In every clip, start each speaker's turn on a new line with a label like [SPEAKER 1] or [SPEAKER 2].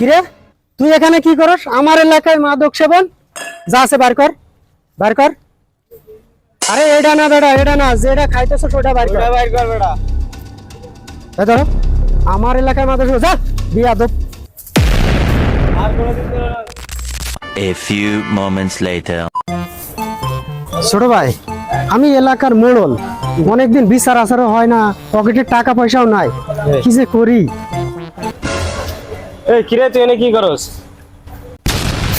[SPEAKER 1] কিরে? তুই এখানে কি করস? আমার এলাকায় মাদক সেবন? যা আছে বার কর বার কর। আরে এটা না বেটা এটা না যেটা খাইতেছ ওটা বার কর।
[SPEAKER 2] বাইর কর বেটা।
[SPEAKER 1] ধরো আমার এলাকায় মাদক সেবন। যা বিয়া দোপ
[SPEAKER 2] আর কোনোদিন
[SPEAKER 3] A few moments later.
[SPEAKER 1] ছোট ভাই আমি এলাকার মোড়ল। অনেকদিন বিচার আচারও হয় না পকেটে টাকা পয়সাও নাই। কি যে করি?
[SPEAKER 2] এই কিরে তুই এনে কি করস?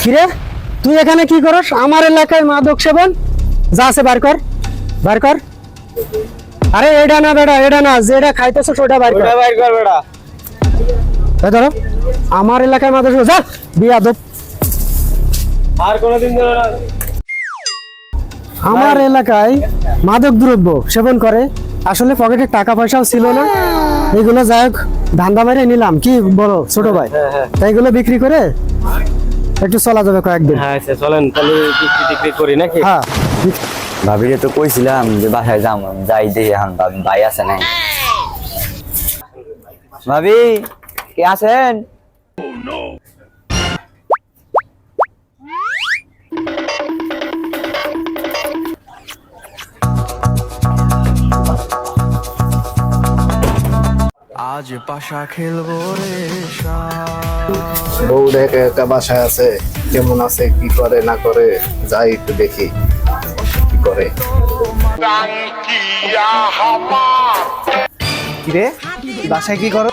[SPEAKER 1] কিরে? তুই এখানে কি করস? আমার এলাকায় মাদক সেবন? যা আছে বার কর বার কর। আরে এটা না বেটা এটা না যেটা খাইতেছ বার কর।
[SPEAKER 2] বাইর কর বেটা।
[SPEAKER 1] এই ধরো আমার এলাকায় মাদক যা
[SPEAKER 2] আর কোনোদিন তো না।
[SPEAKER 1] আমার এলাকায় মাদক দ্রব্য সেবন করে। আসলে পকেটে টাকা পয়সাও ছিল না। এগুলো যাই হোক ধান্দা মেরে নিলাম কি বলো ছোট ভাই?
[SPEAKER 2] হ্যাঁ, হ্যাঁ।
[SPEAKER 1] তাই এগুলো বিক্রি করে একটু চলা যাবে কয়েকদিন।
[SPEAKER 2] হ্যাঁ আচ্ছা চলেন তাহলে বিক্রি টিক্রি করি নাকি?
[SPEAKER 1] হ্যাঁ।
[SPEAKER 4] ভাবিরে তো কইছিলাম যে বাসায় যাম যাই দিয়ে এখন ভাবি ভাই আছে নাই? ভাবি কে আছেন?
[SPEAKER 5] আজ পাশা খেলব রে
[SPEAKER 6] বউ একা একা বাসায় আছে কেমন আছে কি করে না করে যাই একটু দেখি কি করে।
[SPEAKER 7] কিরে? বাসায় কি করো?